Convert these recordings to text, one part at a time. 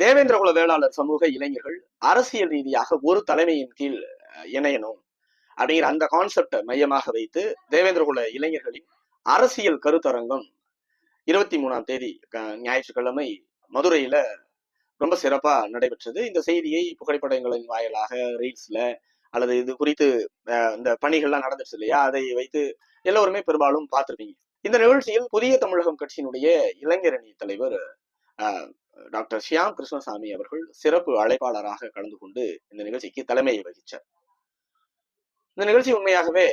தேவேந்திரகுல வேளாளர் சமூக இளைஞர்கள் அரசியல் ரீதியாக ஒரு தலைமையின் கீழ் இணையணும் அப்படிங்கிற அந்த கான்செப்டை மையமாக வைத்து தேவேந்திரகுல இளைஞர்களின் அரசியல் கருத்தரங்கம் இருபத்தி மூணாம் தேதி ஞாயிற்றுக்கிழமை மதுரையில ரொம்ப சிறப்பா நடைபெற்றது. இந்த செய்தியை புகைப்படங்களின் வாயிலாக ரீல்ஸ்ல அல்லது இது குறித்து அஹ், இந்த பணிகள்லாம் நடந்துச்சு இல்லையா? அதை வைத்து எல்லோருமே பெரும்பாலும் பார்த்துருப்பீங்க. இந்த நிகழ்ச்சியில் புதிய தமிழகம் கட்சியினுடைய இளைஞரணி தலைவர் டாக்டர் ஷியாம் கிருஷ்ணசாமி அவர்கள் சிறப்பு அழைப்பாளராக கலந்து கொண்டு இந்த நிகழ்ச்சிக்கு தலைமையை வகிச்சார். இந்த நிகழ்ச்சி உண்மையாகவே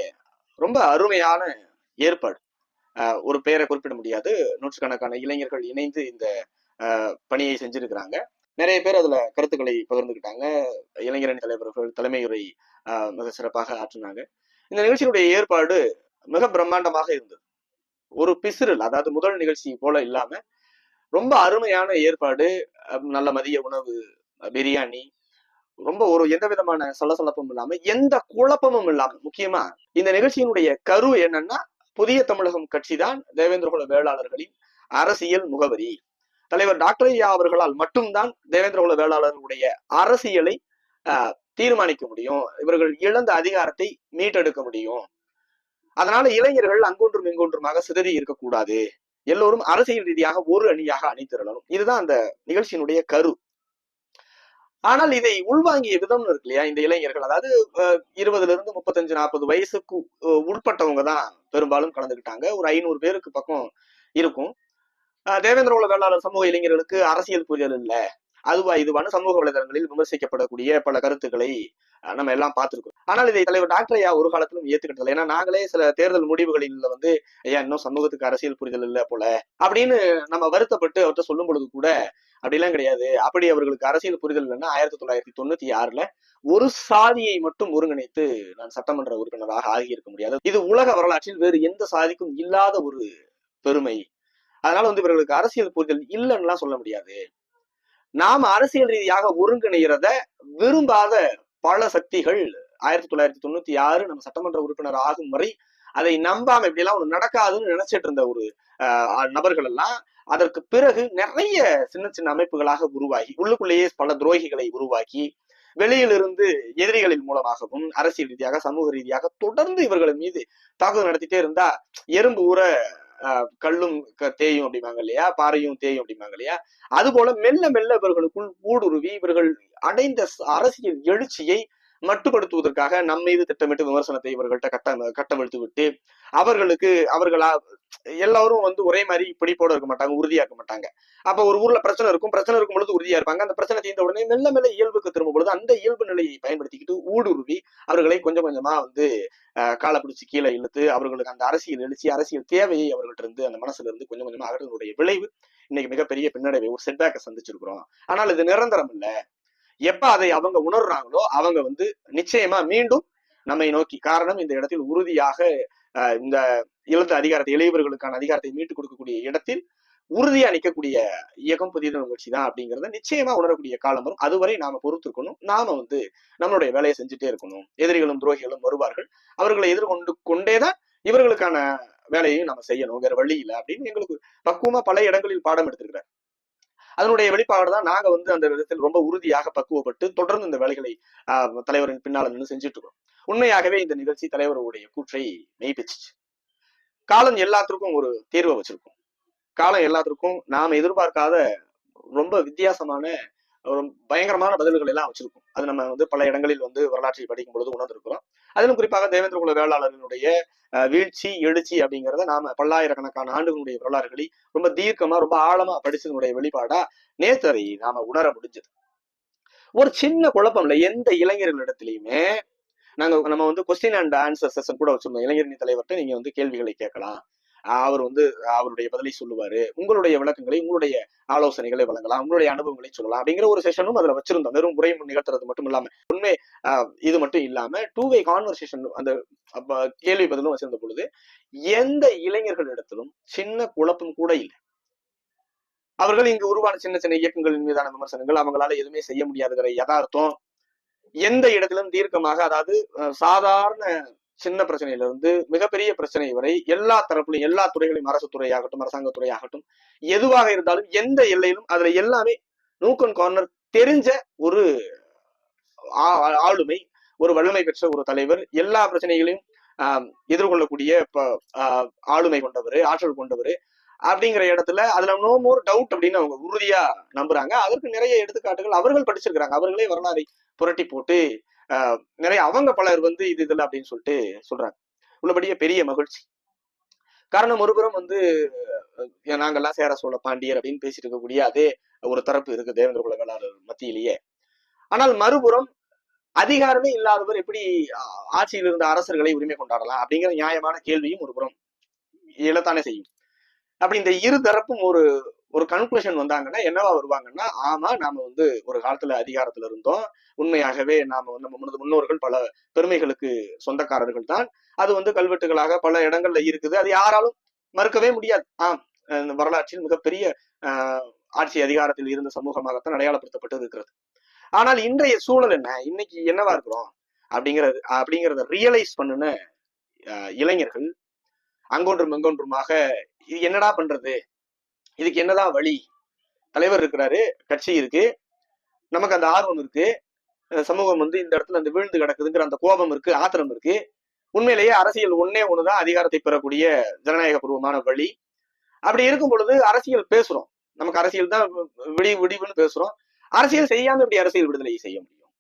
ரொம்ப அருமையான ஏற்பாடு. ஒரு பெயரை குறிப்பிட முடியாது. நூற்றுக்கணக்கான இளைஞர்கள் இணைந்து இந்த பணியை செஞ்சிருக்கிறாங்க. நிறைய பேர் அதுல கருத்துக்களை பகிர்ந்துக்கிட்டாங்க. இளைஞரணி தலைவர்கள் தலைமையுரை மிக சிறப்பாக ஆற்றினாங்க. இந்த நிகழ்ச்சியினுடைய ஏற்பாடு மிக பிரம்மாண்டமாக இருந்தது. ஒரு பிசிறில் அதாவது முதல் நிகழ்ச்சி போல இல்லாம ரொம்ப அருமையான ஏற்பாடு நல்ல மதிய உணவு பிரியாணி. ரொம்ப ஒரு எந்த விதமான சலசலப்பும் இல்லாம எந்த குழப்பமும் இல்லாம முக்கியமா இந்த நிகழ்ச்சியினுடைய கரு என்னன்னா புதிய தமிழகம் கட்சி தான் தேவேந்திரகுல வேளாளர்களின் அரசியல் முகவரி. தலைவர் டாக்டர் ஐயா அவர்களால் மட்டும்தான் தேவேந்திரகுல வேளாளர்களுடைய அரசியலை ஆஹ், தீர்மானிக்க முடியும். இவர்கள் இழந்த அதிகாரத்தை மீட்டெடுக்க முடியும். அதனால இளைஞர்கள் அங்கொன்றும் இங்கொன்றுமாக சிதறி இருக்கக்கூடாது. எல்லோரும் அரசியல் ரீதியாக ஒரு அணியாக அணிதிரளணும். இதுதான் அந்த நிகழ்ச்சியினுடைய கரு. ஆனால் இதை உள்வாங்கிய விதம் இருக்கு இல்லையா இந்த இளைஞர்கள்? அதாவது இருபதுல இருந்து முப்பத்தஞ்சு நாற்பது வயசுக்கு அஹ், உட்பட்டவங்க தான் பெரும்பாலும் கலந்துக்கிட்டாங்க ஒரு ஐநூறு பேருக்கு பக்கம் இருக்கும். தேவேந்திர உலக வேளாளர் சமூக இளைஞர்களுக்கு அரசியல் புரிதல் இல்ல. அதுவா இதுவான சமூக வலைதளங்களில் விமர்சிக்கப்படக்கூடிய பல கருத்துக்களை நம்ம எல்லாம் பார்த்திருக்கோம் ஆனால் இதை தலைவர் டாக்டர் ஐயா ஒரு காலத்திலும் ஏத்துக்கிட்டதில்லை. ஏன்னா நாங்களே சில தேர்தல் முடிவுகளில் வந்து ஐயா இன்னும் சமூகத்துக்கு அரசியல் புரிதல் இல்ல போல. அப்படின்னு நம்ம வருத்தப்பட்டு அவர்கிட்ட சொல்லும் பொழுது கூட அப்படிலாம் கிடையாது. அப்படி அவர்களுக்கு அரசியல் புரிதல் இல்லைன்னா ஆயிரத்தி தொள்ளாயிரத்தி தொண்ணூத்தி ஆறுல ஒரு சாதியை மட்டும் ஒருங்கிணைத்து நான் சட்டமன்ற உறுப்பினராக ஆகியிருக்க முடியாது. இது உலக வரலாற்றில் வேறு எந்த சாதிக்கும் இல்லாத ஒரு பெருமை. அதனால வந்து இவர்களுக்கு அரசியல் புரிதல் இல்லைன்னுலாம் சொல்ல முடியாது. நாம அரசியல் ரீதியாக ஒருங்கிணைகிறத விரும்பாத பல சக்திகள் ஆயிரத்தி தொள்ளாயிரத்தி தொண்ணூத்தி ஆறு நம்ம சட்டமன்ற உறுப்பினர் ஆகும் வரை அதை நம்பாம இப்படி எல்லாம் ஒண்ணு நடக்காதுன்னு நினைச்சிட்டு இருந்த ஒரு நபர்கள் எல்லாம் அதற்கு பிறகு நிறைய சின்ன சின்ன அமைப்புகளாக உருவாகி உள்ளுக்குள்ளேயே பல துரோகிகளை உருவாக்கி வெளியிலிருந்து எதிரிகளின் மூலமாகவும் அரசியல் ரீதியாக சமூக ரீதியாக தொடர்ந்து இவர்கள் மீது தாக்குதல் நடத்திட்டே இருந்தா எறும்பு ஊற கல்லும் தேயும் அப்படிம்பாங்க இல்லையா? பாறையும் தேயும் அப்படிம்பாங்க இல்லையா? அது போல மெல்ல மெல்ல இவர்களுக்குள் ஊடுருவி இவர்கள் அடைந்த அரசியல் எழுச்சியை மட்டுப்படுத்துவதற்காக நம்ம மீது திட்டமிட்டு விமர்சனத்தை இவர்கள்ட்ட கட்ட கட்டமிழ்த்து விட்டு அவர்களுக்கு அவர்களா எல்லாரும் வந்து ஒரே மாதிரி பிடிப்போட இருக்க மாட்டாங்க உறுதியா இருக்க மாட்டாங்க. அப்ப ஒரு ஊர்ல பிரச்சனை இருக்கும் பிரச்சனை இருக்கும் பொழுது உறுதியா இருப்பாங்க. அந்த பிரச்சனை தீர்ந்த உடனே மெல்ல மெல்ல இயல்புக்கு திரும்பும் பொழுது அந்த இயல்பு நிலையை பயன்படுத்திக்கிட்டு ஊடுருவி அவர்களை கொஞ்சம் கொஞ்சமா வந்து அஹ், காலை பிடிச்சு கீழே இழுத்து அவர்களுக்கு அந்த அரசியல் எழுச்சி அரசியல் தேவையை அவர்கள்ட்ட இருந்து அந்த மனசுல இருந்து கொஞ்சம் கொஞ்சமா அவர்களுடைய விளைவு இன்னைக்கு மிகப்பெரிய பின்னடைவை ஒரு செட்பேக்கை சந்திச்சிருக்கிறோம். ஆனால் இது நிரந்தரம் இல்ல. எப்ப அதை அவங்க உணர்றாங்களோ அவங்க வந்து நிச்சயமா மீண்டும் நம்மை நோக்கி காரணம் இந்த இடத்தில் உறுதியாக இந்த இழந்த அதிகாரத்தை இளையவர்களுக்கான அதிகாரத்தை மீட்டு கொடுக்கக்கூடிய இடத்தில் உறுதியா நிற்கக்கூடிய இயக்கம் புதிய முயற்சி தான் அப்படிங்கறத நிச்சயமா உணரக்கூடிய காலம் வரும். அதுவரை நாம பொறுத்திருக்கணும். நாம வந்து நம்மளுடைய வேலையை செஞ்சுட்டே இருக்கணும். எதிரிகளும் துரோகிகளும் வருவார்கள். அவர்களை எதிர்கொண்டு கொண்டேதான் இவர்களுக்கான வேலையையும் நம்ம செய்யணும். வேற வழி இல்லை அப்படின்னு எங்களுக்கு பக்குவமா பல இடங்களில் பாடம் எடுத்திருக்கிறார். அதனுடைய வெளிப்பாடு தான் நாங்க வந்து அந்த விதத்தில் ரொம்ப உறுதியாக பக்குவப்பட்டு தொடர்ந்து இந்த வேலைகளை ஆஹ், தலைவரின் பின்னால் நின்று செஞ்சுட்டு இருக்கோம் உண்மையாகவே இந்த நிகழ்ச்சி தலைவருடைய கூற்றை மெய்ப்பிச்சுச்சு. காலம் எல்லாத்திற்கும் ஒரு தீர்வை வச்சிருக்கும். காலம் எல்லாத்திற்கும் நாம எதிர்பார்க்காத ரொம்ப வித்தியாசமான ஒரு பயங்கரமான பதில்கள் எல்லாம் வச்சிருக்கும். அது நம்ம வந்து பல இடங்களில் வந்து வரலாற்றை படிக்கும் பொழுது உணர்ந்திருக்கிறோம். அதிலும் குறிப்பாக தேவேந்திர குல வேளாளர்களுடைய அஹ், வீழ்ச்சி எழுச்சி அப்படிங்கிறத நாம பல்லாயிரக்கணக்கான ஆண்டுகளுடைய வரலாறுகளை ரொம்ப தீர்க்கமா ரொம்ப ஆழமா படிச்சதனுடைய வெளிப்பாடா நேத்தரை நாம உணர முடிஞ்சது. ஒரு சின்ன குழப்பம் இல்லை. எந்த இளைஞர்களிடத்திலையுமே நாங்க நம்ம வந்து கொஸ்டின் அண்ட் ஆன்சர் செஷன் கூட வச்சிருந்தோம். இளைஞரணி தலைவர்கிட்ட நீங்க வந்து கேள்விகளை கேட்கலாம். அவர் வந்து அவருடைய பதிலை சொல்லுவாரு. உங்களுடைய விளக்கங்களை உங்களுடைய ஆலோசனைகளை வழங்கலாம். உங்களுடைய அனுபவங்களை சொல்லலாம். அப்படிங்கிற ஒரு செஷனும் அதுல வச்சிருந்தோம். வெறும் உரை நிகழ்த்துறது மட்டும் இல்லாம உண்மை இது மட்டும் இல்லாம டூ வே கான்வர்சேஷன் அந்த கேள்வி பதிலும் வச்சிருந்த பொழுது எந்த இளைஞர்களிடத்திலும் சின்ன குழப்பம் கூட இல்லை. அவர்கள் இங்கு உருவான சின்ன சின்ன இயக்கங்களின் மீதான விமர்சனங்கள் அவங்களால எதுவுமே செய்ய முடியாதுங்கிற யதார்த்தம் எந்த இடத்திலும் தீர்க்கமாக அதாவது சாதாரண சின்ன பிரச்சனையில இருந்து மிகப்பெரிய பிரச்சனை வரை எல்லா தரப்புலையும் எல்லா துறைகளையும் அரசு துறையாகட்டும் அரசாங்க துறையாகட்டும் எதுவாக இருந்தாலும் எந்த எல்லையிலும் அதுல எல்லாமே நூக்கன் கார்னர் தெரிஞ்ச ஒரு ஆளுமை ஒரு வல்லமை பெற்ற ஒரு தலைவர் எல்லா பிரச்சனைகளையும் ஆஹ், எதிர்கொள்ளக்கூடிய ப- ஆஹ், ஆளுமை கொண்டவர் ஆற்றல் கொண்டவர் அப்படிங்கிற இடத்துல அதுல நோ மோர் டவுட் அப்படின்னு அவங்க உறுதியா நம்புறாங்க. அதற்கு நிறைய எடுத்துக்காட்டுகள் அவர்கள் படிச்சிருக்கிறாங்க. அவர்களே வரலாறை புரட்டி போட்டு நிறைய அவங்க பலர் வந்து இது இதில் அப்படின்னு சொல்லிட்டு சொல்றாங்க. உள்ளபடியே பெரிய மகிழ்ச்சி. காரணம் ஒருபுறம் வந்து நாங்கள்லாம் நாங்கெல்லாம் சேர சோழ பாண்டியர் அப்படின்னு பேசிட்டு இருக்கக்கூடிய அதே ஒரு தரப்பு இருக்கு தேவேந்திர குல வேளாளர் மத்தியிலேயே. ஆனால் மறுபுறம் அதிகாரமே இல்லாதவர் எப்படி ஆட்சியில் இருந்த அரசர்களை உரிமை கொண்டாடலாம் அப்படிங்கிற நியாயமான கேள்வியும் ஒரு புறம் எழத்தானே செய்யும். அப்படி இந்த இரு தரப்பும் ஒரு ஒரு கன்க்ளூஷன் வந்தாங்கன்னா என்னவா வருவாங்கன்னா ஆமா நாம வந்து ஒரு காலத்துல அதிகாரத்துல இருந்தோம். உண்மையாகவே நாம வந்து நம்ம முன்னோர்கள் பல பெருமைகளுக்கு சொந்தக்காரர்கள் தான். அது வந்து கல்வெட்டுகளாக பல இடங்கள்ல இருக்குது. அது யாராலும் மறுக்கவே முடியாது. ஆம் இந்த வரலாற்றில் மிகப்பெரிய ஆஹ், ஆட்சி அதிகாரத்தில் இருந்த சமூகமாகத்தான் அடையாளப்படுத்தப்பட்டு இருக்கிறது. ஆனால் இன்றைய சூழல் என்ன? இன்னைக்கு என்னவா இருக்கிறோம்? அப்படிங்கிறது அப்படிங்கிறத ரியலைஸ் பண்ணுன இளைஞர்கள் அங்கொன்றும் இங்கொன்றுமாக இது என்னடா பண்றது? இதுக்கு என்னதான் வழி? தலைவர் இருக்கிறாரு கட்சி இருக்கு. நமக்கு அந்த ஆர்வம் இருக்கு. சமூகம் வந்து இந்த இடத்துல அந்த வீழ்ந்து கிடக்குதுங்கிற அந்த கோபம் இருக்கு ஆத்திரம் இருக்கு. உண்மையிலேயே அரசியல் ஒன்னே ஒண்ணுதான் அதிகாரத்தை பெறக்கூடிய ஜனநாயக பூர்வமான வழி. அப்படி இருக்கும் பொழுது அரசியல் பேசுறோம். நமக்கு அரசியல் தான் விடி விடிவுன்னு பேசுறோம். அரசியல் செய்யாம இப்படி அரசியல் விடுதலை செய்ய முடியும்?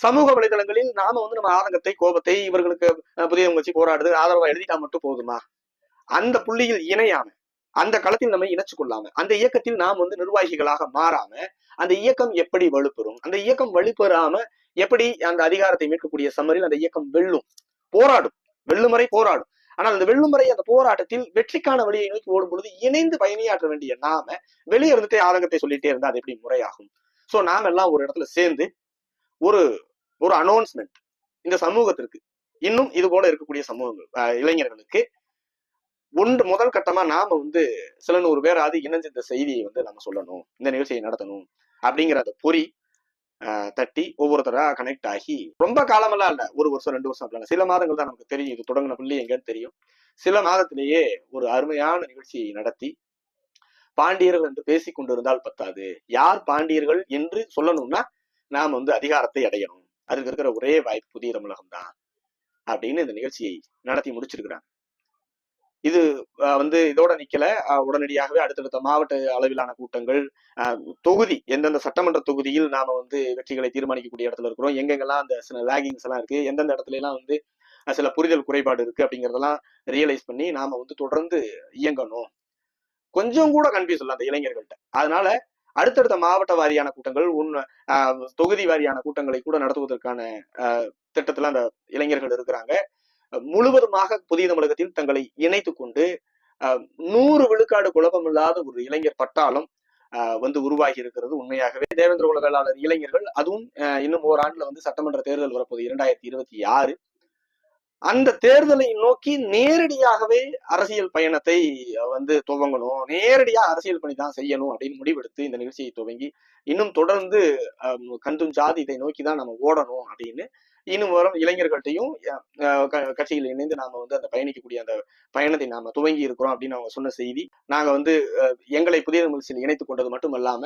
சமூக வலைதளங்களில் நாம வந்து நம்ம ஆதங்கத்தை கோபத்தை இவர்களுக்கு புதிய கட்சி போராடுது ஆதரவா எழுதிட்டா மட்டும் போதுமா? அந்த புள்ளியில் இணையாம அந்த களத்தில் நம்ம இணைச்சு கொள்ளாம அந்த இயக்கத்தில் நாம் வந்து நிர்வாகிகளாக மாறாம அந்த இயக்கம் எப்படி வலுப்பெறும் அந்த இயக்கம் வலுப்பெறாம எப்படி அந்த அதிகாரத்தை மீட்கக்கூடிய சமரில் அந்த இயக்கம் வெல்லும்? போராடும். வெல்லும் வரை போராடும். ஆனால் அந்த வெல்லும் வரை அந்த போராட்டத்தில் வெற்றிக்கான வழியை நோக்கி ஓடும் பொழுது இணைந்து பயணியாற்ற வேண்டிய நாம வெளியே இருந்துட்டே ஆதங்கத்தை சொல்லிட்டே இருந்தா அது எப்படி முறையாகும்? சோ நாம எல்லாம் ஒரு இடத்துல சேர்ந்து ஒரு ஒரு அனௌன்ஸ்மெண்ட் இந்த சமூகத்திற்கு இன்னும் இது போல இருக்கக்கூடிய சமூகங்கள் அஹ் இளைஞர்களுக்கு ஒன்று முதல் கட்டமா நாம வந்து சில நூறு பேராது இணைஞ்ச இந்த செய்தியை வந்து நம்ம சொல்லணும் இந்த நிகழ்ச்சியை நடத்தணும் அப்படிங்கிற அந்த பொறி ஆஹ் தட்டி ஒவ்வொருத்தரா கனெக்ட் ஆகி ரொம்ப காலமெல்லாம் இல்ல. ஒரு வருஷம் ரெண்டு வருஷம் அப்படிலாம் சில மாதங்கள் தான் நமக்கு தெரியும். இது தொடங்கின புள்ளி எங்கன்னு தெரியும். சில மாதத்திலேயே ஒரு அருமையான நிகழ்ச்சியை நடத்தி பாண்டியர்கள் என்று பேசிக் கொண்டிருந்தால் பத்தாது. யார் பாண்டியர்கள் என்று சொல்லணும்னா நாம் வந்து அதிகாரத்தை அடையணும். அதுக்கு இருக்கிற ஒரே வாய்ப்பு புதிய தமிழகம் தான் அப்படின்னு இந்த நிகழ்ச்சியை நடத்தி முடிச்சிருக்கிறாங்க. இது வந்து இதோட நிக்கல. உடனடியாகவே அடுத்தடுத்த மாவட்ட அளவிலான கூட்டங்கள் தொகுதி எந்தெந்த சட்டமன்ற தொகுதியில் நாம வந்து வெற்றிகளை தீர்மானிக்கக்கூடிய இடத்துல இருக்கிறோம் எங்கெங்கெல்லாம் அந்த சில லேகிங்ஸ் எல்லாம் இருக்கு எந்தெந்த இடத்துல எல்லாம் வந்து சில புரிதல் குறைபாடு இருக்கு அப்படிங்கறதெல்லாம் ரியலைஸ் பண்ணி நாம வந்து தொடர்ந்து இயங்கணும். கொஞ்சம் கூட கன்ஃபியூஸ் இல்லை அந்த இளைஞர்கள்ட்ட. அதனால அடுத்தடுத்த மாவட்ட வாரியான கூட்டங்கள் உன் தொகுதி வாரியான கூட்டங்களை கூட நடத்துவதற்கான திட்டத்துல அந்த இளைஞர்கள் இருக்கிறாங்க. முழுவதுமாக புதிய தமிழகத்தில் தங்களை இணைத்துக் கொண்டு நூறு விழுக்காடு குழப்பமில்லாத ஒரு இளைஞர் பட்டாளம் வந்து உருவாகி இருக்கிறது உண்மையாகவே. தேவேந்திர குல இளைஞர்கள் அதுவும் இன்னும் ஓராண்டுல வந்து சட்டமன்ற தேர்தல் வரப்போகுது இரண்டாயிரத்தி இருபத்தி ஆறு. அந்த தேர்தலை நோக்கி நேரடியாகவே அரசியல் பயணத்தை வந்து துவங்கணும். நேரடியா அரசியல் பணி தான் செய்யணும் அப்படின்னு முடிவெடுத்து இந்த நிகழ்ச்சியை துவங்கி இன்னும் தொடர்ந்து அஹ், கண்டும் சாதி இதை நோக்கி தான் நம்ம ஓடணும் அப்படின்னு இன்னும் வரும் இளைஞர்கள்ட்டையும் கட்சியில் இணைந்து நாம வந்து அந்த பயணிக்கக்கூடிய அந்த பயணத்தை நாம துவங்கி இருக்கிறோம் அப்படின்னு அவங்க சொன்ன செய்தி. நாங்க வந்து அஹ், எங்களை புதிய முயற்சியில் இணைத்துக் கொண்டது மட்டுமல்லாம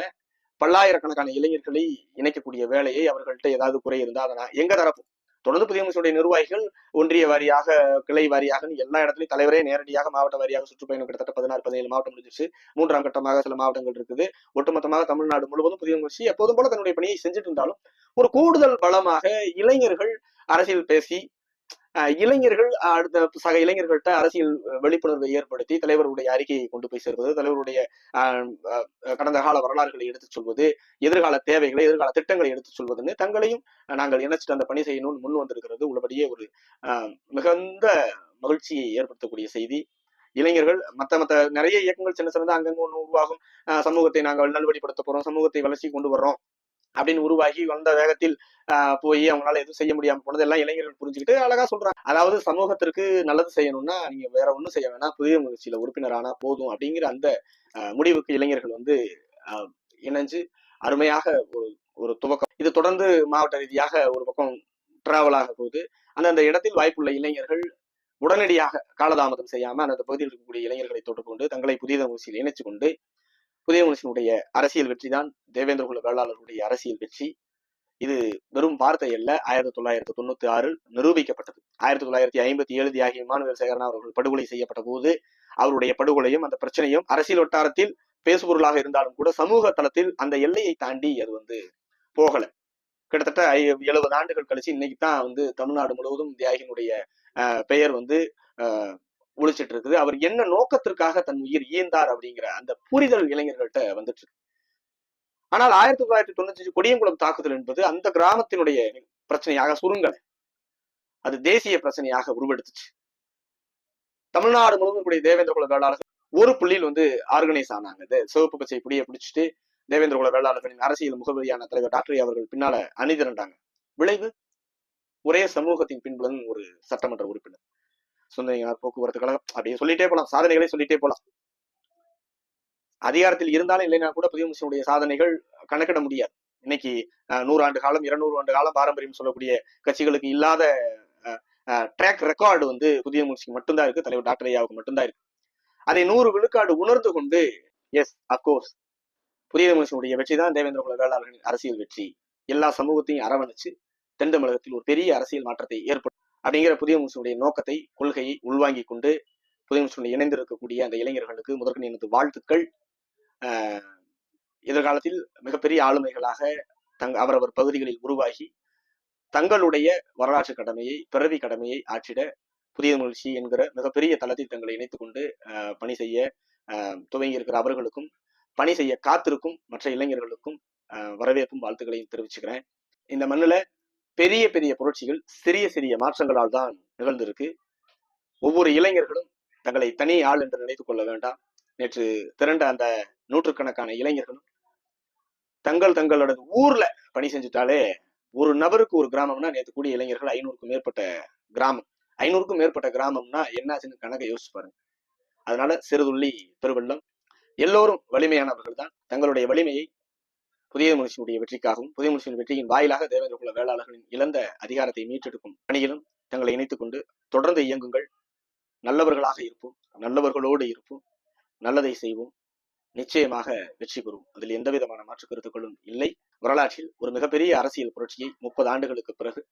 பல்லாயிரக்கணக்கான இளைஞர்களை இணைக்கக்கூடிய வேலையை அவர்கள்ட்ட ஏதாவது குறை இருந்தா அதை நான் எங்க தரப்பு தொடர்ந்து புதிய முயற்சியுடைய நிர்வாகிகள் ஒன்றிய வாரியாக கிளை வாரியாக எல்லா இடத்துலையும் தலைவரே நேரடியாக மாவட்ட வாரியாக சுற்றுப்பயணம் கிட்டத்தட்ட பதினாறு பதினேழு மாவட்டம் முடிஞ்சிச்சு மூன்றாம் கட்டமாக சில மாவட்டங்கள் இருக்குது. ஒட்டுமொத்தமாக தமிழ்நாடு முழுவதும் புதிய முயற்சி எப்போதும் போல தன்னுடைய பணியை செஞ்சுட்டு இருந்தாலும் ஒரு கூடுதல் பலமாக இளைஞர்கள் அரசியல் பேசி இளைஞர்கள் அடுத்த சக இளைஞர்கள்ட்ட அரசியல் விழிப்புணர்வை ஏற்படுத்தி தலைவருடைய அறிக்கையை கொண்டு போய் சேர்ப்பது தலைவருடைய அஹ், கடந்த கால வரலாறுகளை எடுத்துச் சொல்வது எதிர்கால தேவைகளை எதிர்கால திட்டங்களை எடுத்துச் சொல்வதுன்னு தங்களையும் நாங்கள் இணைச்சிட்டு அந்த பணி செய்யணும்னு முன் வந்திருக்கிறது. உள்ளபடியே ஒரு மிகுந்த மகிழ்ச்சியை ஏற்படுத்தக்கூடிய செய்தி. இளைஞர்கள் மத்த மத்த நிறைய இயக்கங்கள் சின்ன சின்னதாக அங்கங்க ஒன்று உருவாகும். சமூகத்தை நாங்கள் நல்வழிப்படுத்த போறோம் சமூகத்தை வளர்ச்சி கொண்டு வர்றோம். அப்படின்னு உருவாகி வந்த வேகத்தில் போய் அவங்களால எதுவும் செய்ய முடியாம போனது. எல்லாம் இளைஞர்கள் புரிஞ்சுக்கிட்டு அழகா சொல்றாங்க. அதாவது சமூகத்திற்கு நல்லது செய்யணும்னா நீங்க வேற ஒன்றும் செய்ய வேணாம். புதிய முயற்சியில உறுப்பினர் ஆனா போதும் அப்படிங்கிற அந்த முடிவுக்கு இளைஞர்கள் வந்து இணைஞ்சு அருமையாக ஒரு ஒரு துவக்கம். இது தொடர்ந்து மாவட்ட ரீதியாக ஒரு பக்கம் டிராவல் ஆக போகுது. அந்தந்த இடத்தில் வாய்ப்புள்ள இளைஞர்கள் உடனடியாக காலதாமதம் செய்யாம அந்த பகுதியில் இருக்கக்கூடிய இளைஞர்களை தொடர்பு கொண்டு தங்களை புதிய முயற்சியில் இணைச்சு கொண்டு புதிய மனுஷனுடைய அரசியல் வெற்றி தான் தேவேந்திர குல வேளாளருடைய அரசியல் வெற்றி. இது வெறும் வார்த்தை அல்ல. ஆயிரத்தி தொள்ளாயிரத்தி தொண்ணூத்தி ஆறில் நிரூபிக்கப்பட்டது. ஆயிரத்தி தொள்ளாயிரத்தி ஐம்பத்தி ஏழு தியாகி இமானுவேல் சேகரன் அவர்கள் படுகொலை செய்யப்பட்ட போது அவருடைய படுகொலையும் அந்த பிரச்சனையும் அரசியல் வட்டாரத்தில் பேசுபொருளாக இருந்தாலும் கூட சமூக தளத்தில் அந்த எல்லையை தாண்டி அது வந்து போகல. கிட்டத்தட்ட எழுபது ஆண்டுகள் கழிச்சு இன்னைக்கு தான் வந்து தமிழ்நாடு முழுவதும் தியாகினுடைய அஹ், பெயர் வந்து ஒழிச்சிட்டு இருக்குது அவர் என்ன நோக்கத்திற்காக தன் உயிர் ஈந்தார் அப்படிங்கிற அந்த புரிதல் இளைஞர்கள்ட்ட வந்துட்டு இருக்கு. ஆனால் ஆயிரத்தி தொள்ளாயிரத்தி தொண்ணூத்தி அஞ்சு கொடியங்குளம் தாக்குதல் என்பது அந்த கிராமத்தினுடைய பிரச்சனையாக சுருங்கல. அது தேசிய பிரச்சனையாக உருவெடுத்துச்சு. தமிழ்நாடு முழுவதும் கூடிய தேவேந்திர குல வேளாளர்கள் ஒரு புள்ளியில் வந்து ஆர்கனைஸ் ஆனாங்க. இந்த சிவப்பு பச்சை புடியை பிடிச்சிட்டு தேவேந்திர குல வேளாளர்களின் அரசியல் முகவரியான தலைவர் டாக்டர் அவர்கள் பின்னால அணிதிரண்டாங்க. விளைவு? ஒரே சமூகத்தின் பின்புலன் ஒரு சட்டமன்ற உறுப்பினர். சுந்தரியார் போக்குவரத்து கழகம் அப்படியே சொல்லிட்டே போலாம். சாதனைகளை சொல்லிட்டே போலாம். அதிகாரத்தில் இருந்தாலும் இல்லைனா கூட புதிய முஸ்லிமுடைய சாதனைகள் கணக்கிட முடியாது. இன்னைக்கு நூறாண்டு காலம் இருநூறு ஆண்டு காலம் பாரம்பரியம் சொல்லக்கூடிய கட்சிகளுக்கு இல்லாத ட்ராக் ரெக்கார்டு வந்து புதிய முயற்சிக்கு மட்டும்தான் இருக்கு. தலைவர் டாக்டர் ஐயாவுக்கு மட்டும்தான் இருக்கு. அதை நூறு விழுக்காடு உணர்ந்து கொண்டு எஸ் அப்கோர்ஸ் புதிய முயற்சியுடைய வெற்றி தான் தேவேந்திர குல வேளாளர்களின் அரசியல் வெற்றி. எல்லா சமூகத்தையும் அரவணைச்சு தென் தமிழகத்தில் ஒரு பெரிய அரசியல் மாற்றத்தை ஏற்படும் அப்படிங்கிற புதிய முஸ்லிமுடைய நோக்கத்தை கொள்கையை உள்வாங்கி கொண்டு புதிய முஸ்லிமுடைய இணைந்திருக்கக்கூடிய அந்த இளைஞர்களுக்கு முதற்கண் எனது வாழ்த்துக்கள். எதிர்காலத்தில் மிகப்பெரிய ஆளுமைகளாக தங் அவரவர் பகுதிகளில் உருவாகி தங்களுடைய வரலாற்று கடமையை பிறவி கடமையை ஆற்றிட புதிய முயற்சி என்கிற மிகப்பெரிய தளத்தில் தங்களை இணைத்துக் கொண்டு பணி செய்ய துவங்கி இருக்கிற அவர்களுக்கும் பணி செய்ய காத்திருக்கும் மற்ற இளைஞர்களுக்கும் வரவேற்பும் வாழ்த்துக்களையும் தெரிவிச்சுக்கிறேன். இந்த மண்ணில் பெரிய பெரிய புரட்சிகள் சிறிய சிறிய மாற்றங்களால் தான் நிகழ்ந்திருக்கு. ஒவ்வொரு இளைஞர்களும் தங்களை தனி ஆள் என்று நினைத்துக் கொள்ள வேண்டாம். நேற்று திரண்ட அந்த நூற்றுக்கணக்கான இளைஞர்களும் தங்கள் தங்களோட ஊர்ல பணி செஞ்சுட்டாலே ஒரு நபருக்கு ஒரு கிராமம்னா நேற்று கூடிய இளைஞர்கள் ஐநூறுக்கும் மேற்பட்ட கிராமம். ஐநூறுக்கும் மேற்பட்ட கிராமம்னா என்னாச்சுன்னு கணக்கை யோசிச்சு பாருங்க. அதனால சிறுதுள்ளி பெருவெள்ளம் எல்லோரும் வலிமையானவர்கள் தான். தங்களுடைய வலிமையை புதிய முயற்சியுடைய வெற்றிக்காகவும் புதிய முயற்சியின் வெற்றியின் வாயிலாக தேவேந்திர குல வேளாளர்களின் இழந்த அதிகாரத்தை மீட்டெடுக்கும் பணியிலும் தங்களை இணைத்துக் கொண்டு தொடர்ந்து இயங்குங்கள். நல்லவர்களாக இருப்போம் நல்லவர்களோடு இருப்போம் நல்லதை செய்வோம். நிச்சயமாக வெற்றி பெறும் அதில் எந்த விதமான மாற்று கருத்துக்களும் இல்லை. வரலாற்றில் ஒரு மிகப்பெரிய அரசியல் புரட்சியை முப்பது ஆண்டுகளுக்கு பிறகு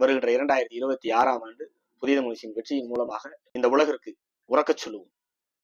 வருகின்ற இரண்டாயிரத்தி இருபத்தி ஆறாம் ஆண்டு புதிய முயற்சியின் வெற்றியின் மூலமாக இந்த உலகிற்கு உறக்கச் சொல்லுவோம்.